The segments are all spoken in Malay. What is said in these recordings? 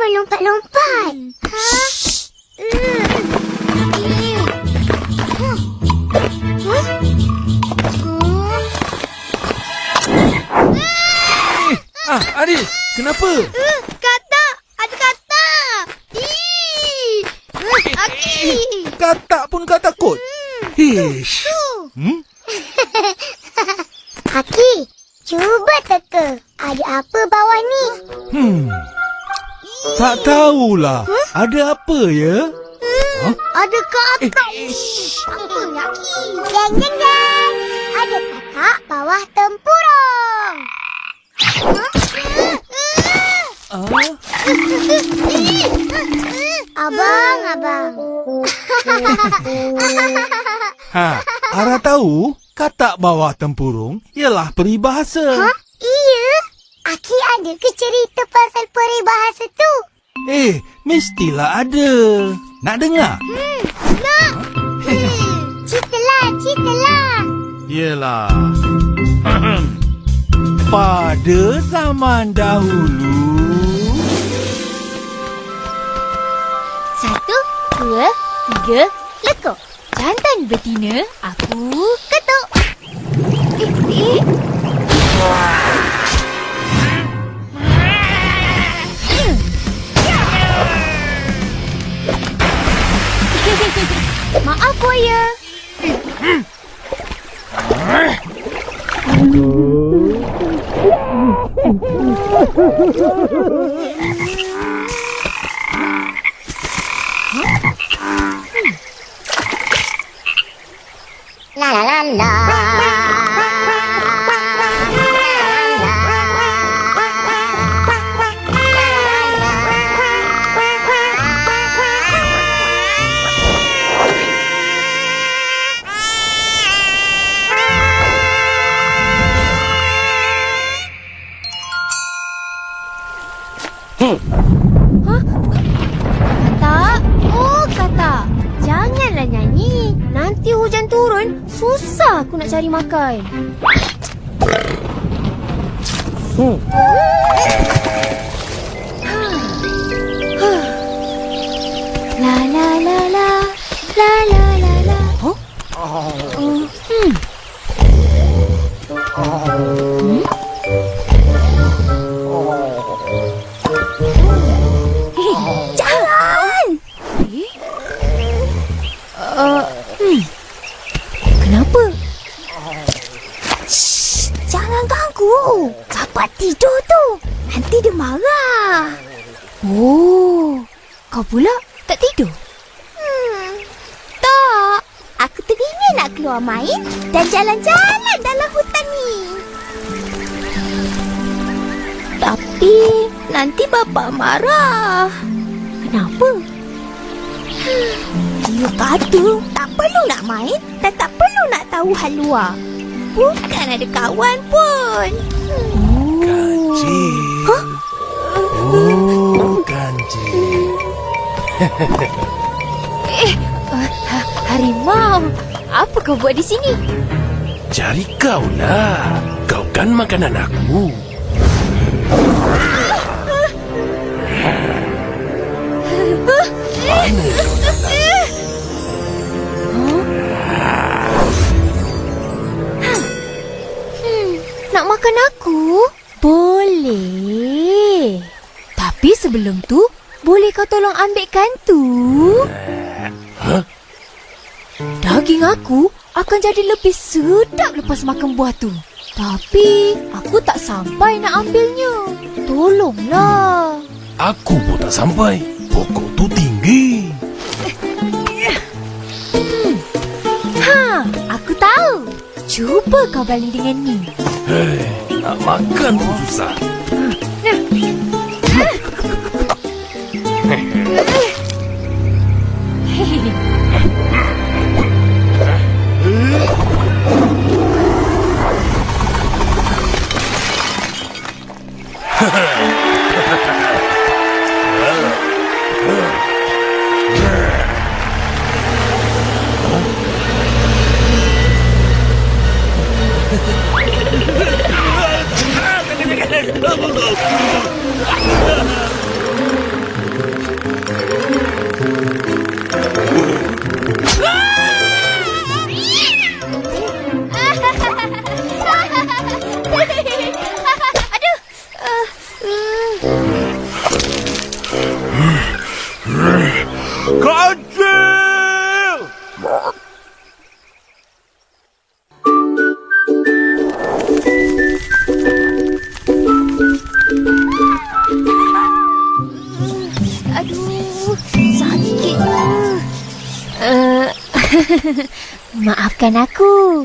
melompat-lompat. Ha? Eh. Huh? Huh? Ah, Arif, kenapa? Eh, Kata! Ada kata! Ih! Eh, Aki! Katak pun kau takut? Hish. Tu! Hmm? Aki, cuba teka. Ada apa bawah ni? Hmm. Tak tahulah. Ada apa ya? Hmm, ada kakak. Eh, Apa ni, Aki? Jeng, jeng, jeng. Ada kakak bawah tempurung. Ah, Abang, abang. ha, Ara tahu katak bawah tempurung ialah peribahasa. Ha? Ada ke cerita pasal peribahasa tu? Eh, mestilah ada. Nak dengar? Nak. Hmm, ceritalah, ceritalah. Yelah. Pada zaman dahulu, Satu, dua, tiga, lekuk. Jantan betina, aku ketuk. Eh, eh. Maaf, buaya. Kata, oh kata. Janganlah nyanyi. Nanti hujan turun, susah aku nak cari makan. La la la la, la la la la. Oh? Oh, pula tak tidur? Hmm. Tak. Aku teringin nak keluar main dan jalan-jalan dalam hutan ni. Tapi nanti bapa marah. Kenapa? Dia kata tak perlu nak main dan tak perlu nak tahu hal luar. Bukan ada kawan pun. kancil. Oh, kancil. Harimau, apa kau buat di sini? Cari kau lah. Kau kan makanan aku. Mana kau dalam? Nak makan aku? Boleh. Tapi sebelum tu, boleh kau tolong ambilkan tu? Hah? Daging aku akan jadi lebih sedap lepas makan buah tu. Tapi aku tak sampai nak ambilnya. Tolonglah. Aku pun tak sampai. Pokok tu tinggi. Ha, aku tahu. Cuba kau baling dengan ni. Hei, nak makan pun susah. Ah, ben ik maafkan aku.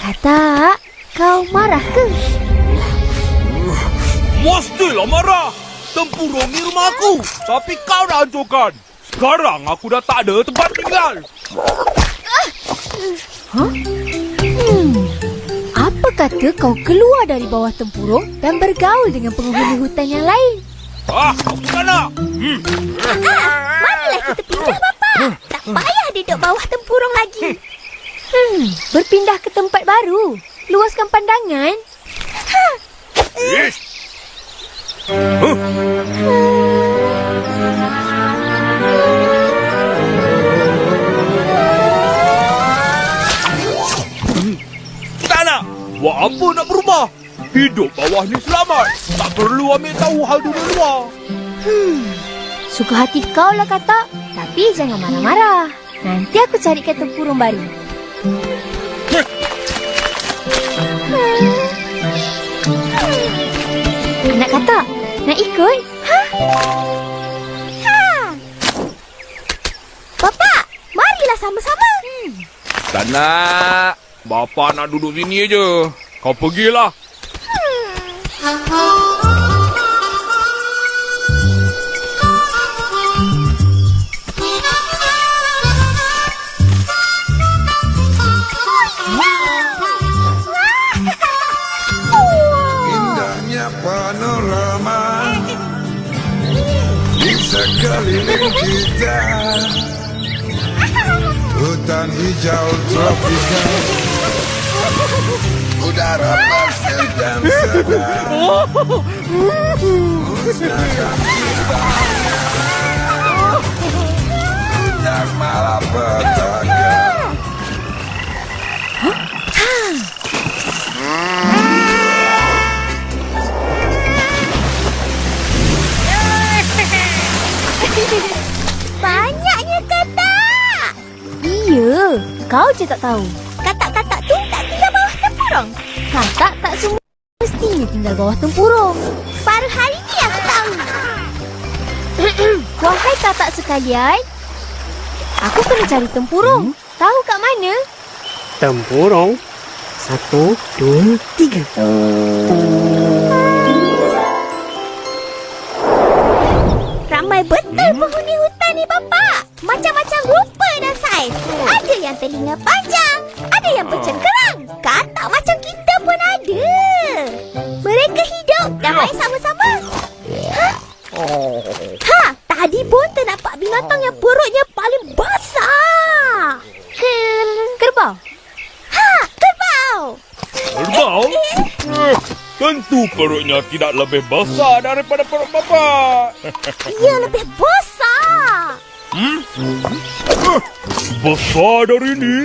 Kata, kau marah ke? Mestilah marah. Tempurung ni rumah aku. Tapi kau dah hancurkan. Sekarang aku dah tak ada tempat tinggal. Hmm. Apa kata kau keluar dari bawah tempurung dan bergaul dengan penghuni hutan yang lain? Ah, aku tak nak. Marilah kita pindah, Bapa. Tak payah duduk bawah tempurung lagi. Hmm, berpindah ke tempat baru. Luaskan pandangan. Ish. Tak nak. Buat apa nak berubah? Hidup bawah ni selamat. Tak perlu ambil tahu hal dunia luar. Suka hati kau lah kata. Tapi jangan marah-marah. Nanti aku carikan tempurung baru. Nak kata? Nak ikut? Bapa, marilah sama-sama. Tak nak. Bapa nak duduk sini aja. Kau pergilah. Indahnya Di sekeliling kita Hutan hijau tropika Udara bersih dan segar Puncak malapetaka Banyaknya je tak tahu. Katak-katak tu tak tinggal bawah tempurung. Katak tak semua mestinya tinggal bawah tempurung. Baru hari ni aku tahu. Wahai katak sekalian, aku kena cari tempurung. Tahu kat mana? Tempurung. Satu, dua, tiga. Ramai betul penghuni hutan ni, Bapa. Macam-macam rupa dan saiz. Ada yang telinga panjang, ada yang bercengkerang. Katak macam kita pun ada. Mereka hidup dan main sama-sama. Ha? Ha, tadi pun ternampak binatang yang perutnya perutnya tidak lebih besar daripada perut bapa. Ia lebih besar. Besar dari ni?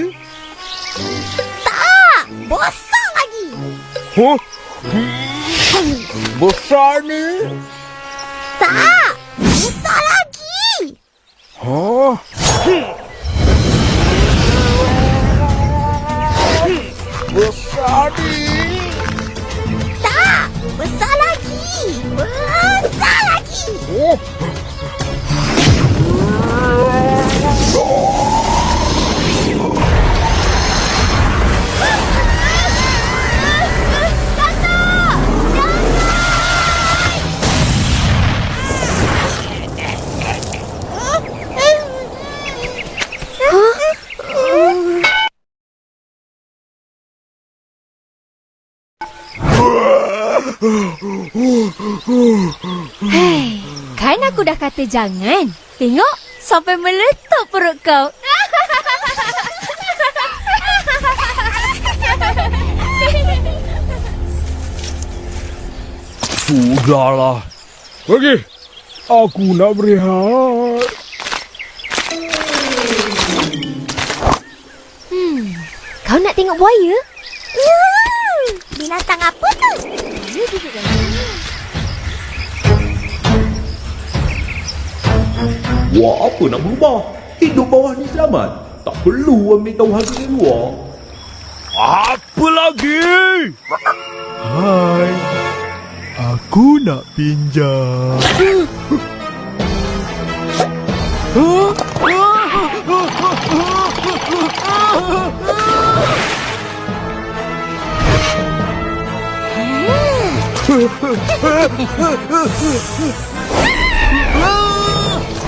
Tak, besar lagi. Huh? Besar ni? Tak, besar lagi. Huh? Besar ni? Besar lagi. Besar lagi. Oh. Kata jangan. Tengok, sampai meletup perut kau. Sudahlah. Pergi. Aku nak berehat. Kau nak tengok buaya? Hmm, binatang apa Wah, apa nak berubah? Hidup bawah ni selamat. Tak perlu ambil tahu hal dari luar. Apa lagi? Hai. Aku nak pinjam.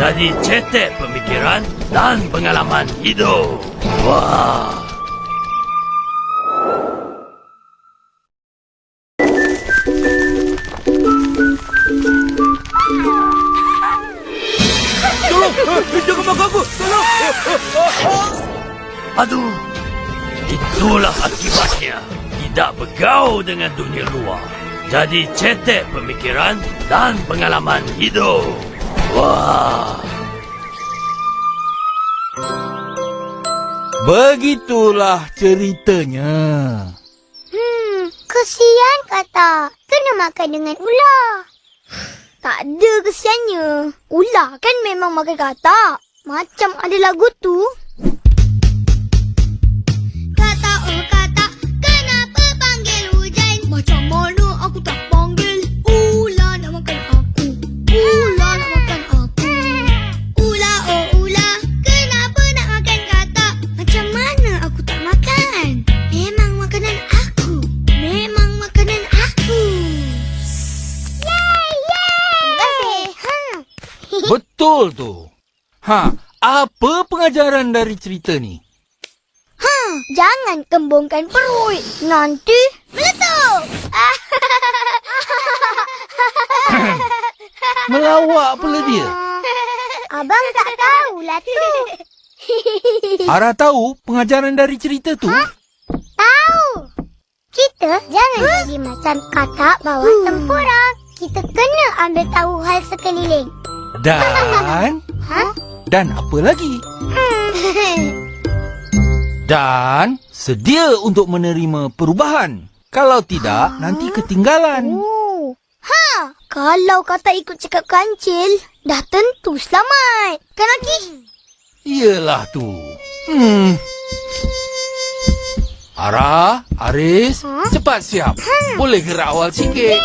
Jadi cetek pemikiran dan pengalaman hidup. Wah. Aduh, itulah akibatnya. Tidak bergaul dengan dunia luar. Jadi cetek pemikiran dan pengalaman hidup. Wah. Begitulah ceritanya. Hmm, kesian kata. Kena makan dengan ular. Tak ada kesiannya. Ular kan memang makan katak. Macam ada lagu tu. Betul tu. Ha, apa pengajaran dari cerita ni? Ha, jangan kembungkan perut. Nanti meletup. Melawak pula dia. Abang tak tahulah tu. Ara tahu pengajaran dari cerita tu? Tahu. Kita jangan jadi macam katak bawah tempurang. Kita kena ambil tahu hal sekeliling. Dan Ha? dan apa lagi? Dan sedia untuk menerima perubahan. Kalau tidak, nanti ketinggalan. Oh. Ha, kalau kata ikut cakap kancil, dah tentu selamat. Kan lagi? Iyalah tu. Hmm. Ara, Aris, Ha? cepat siap. Boleh gerak awal sikit.